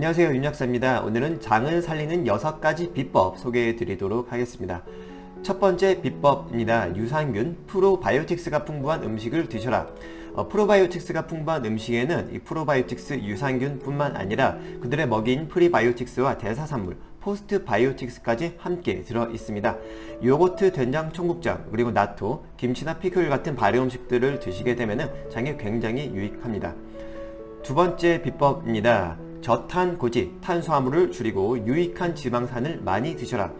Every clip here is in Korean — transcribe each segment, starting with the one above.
안녕하세요 윤약사입니다. 오늘은 장을 살리는 6가지 비법 소개해 드리도록 하겠습니다. 첫 번째 비법입니다. 유산균, 프로바이오틱스가 풍부한 음식을 드셔라. 어, 프로바이오틱스가 풍부한 음식에는 이 프로바이오틱스 유산균뿐만 아니라 그들의 먹이인 프리바이오틱스와 대사산물, 포스트 바이오틱스까지 함께 들어 있습니다. 요거트, 된장, 청국장, 그리고 나토, 김치나 피클 같은 발효 음식들을 드시게 되면 장에 굉장히 유익합니다. 두 번째 비법입니다. 저탄 고지, 탄수화물을 줄이고 유익한 지방산을 많이 드셔라.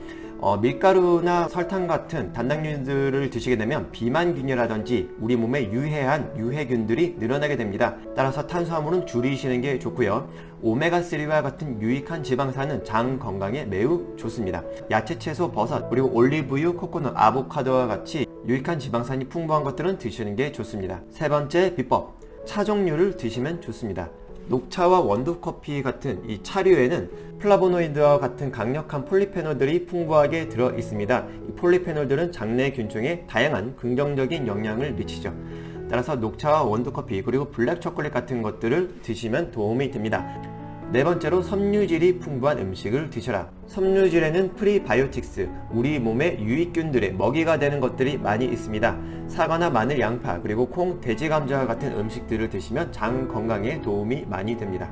어, 밀가루나 설탕 같은 단당류들을 드시게 되면 비만균이라든지 우리 몸에 유해한 유해균들이 늘어나게 됩니다. 따라서 탄수화물은 줄이시는 게 좋고요. 오메가3와 같은 유익한 지방산은 장 건강에 매우 좋습니다. 야채, 채소, 버섯, 그리고 올리브유, 코코넛, 아보카도와 같이 유익한 지방산이 풍부한 것들은 드시는 게 좋습니다. 세 번째 비법. 차 종류를 드시면 좋습니다. 녹차와 원두커피 같은 이 차류에는 플라보노이드와 같은 강력한 폴리페놀들이 풍부하게 들어 있습니다. 이 폴리페놀들은 장내 균종에 다양한 긍정적인 영향을 미치죠. 따라서 녹차와 원두커피 그리고 블랙 초콜릿 같은 것들을 드시면 도움이 됩니다. 네 번째로 섬유질이 풍부한 음식을 드셔라. 섬유질에는 프리바이오틱스, 우리 몸의 유익균들의 먹이가 되는 것들이 많이 있습니다. 사과나 마늘, 양파, 그리고 콩, 돼지 감자와 같은 음식들을 드시면 장 건강에 도움이 많이 됩니다.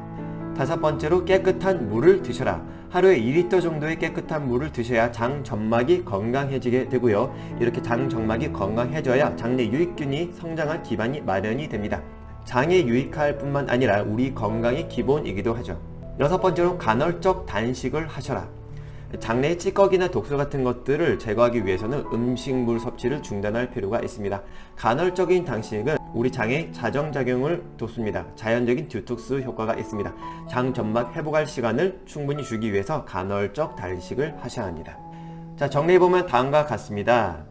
다섯 번째로 깨끗한 물을 드셔라. 하루에 2리터 정도의 깨끗한 물을 드셔야 장 점막이 건강해지게 되고요. 이렇게 장 점막이 건강해져야 장내 유익균이 성장할 기반이 마련이 됩니다. 장에 유익할 뿐만 아니라 우리 건강의 기본이기도 하죠. 여섯 번째로 간헐적 단식을 하셔라. 장내의 찌꺼기나 독소 같은 것들을 제거하기 위해서는 음식물 섭취를 중단할 필요가 있습니다. 간헐적인 단식은 우리 장의 자정작용을 돕습니다. 자연적인 듀톡스 효과가 있습니다. 장 점막 회복할 시간을 충분히 주기 위해서 간헐적 단식을 하셔야 합니다. 자, 정리해보면 다음과 같습니다.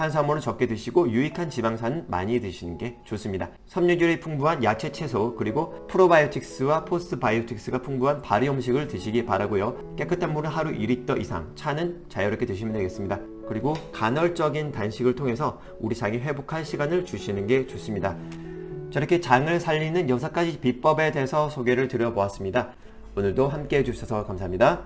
탄수화물은 적게 드시고 유익한 지방산은 많이 드시는 게 좋습니다. 섬유질이 풍부한 야채 채소 그리고 프로바이오틱스와 포스트바이오틱스가 풍부한 발효 음식을 드시기 바라고요. 깨끗한 물은 하루 2리터 이상, 차는 자유롭게 드시면 되겠습니다. 그리고 간헐적인 단식을 통해서 우리 장이 회복할 시간을 주시는 게 좋습니다. 저렇게 장을 살리는 6가지 비법에 대해서 소개를 드려보았습니다. 오늘도 함께 해주셔서 감사합니다.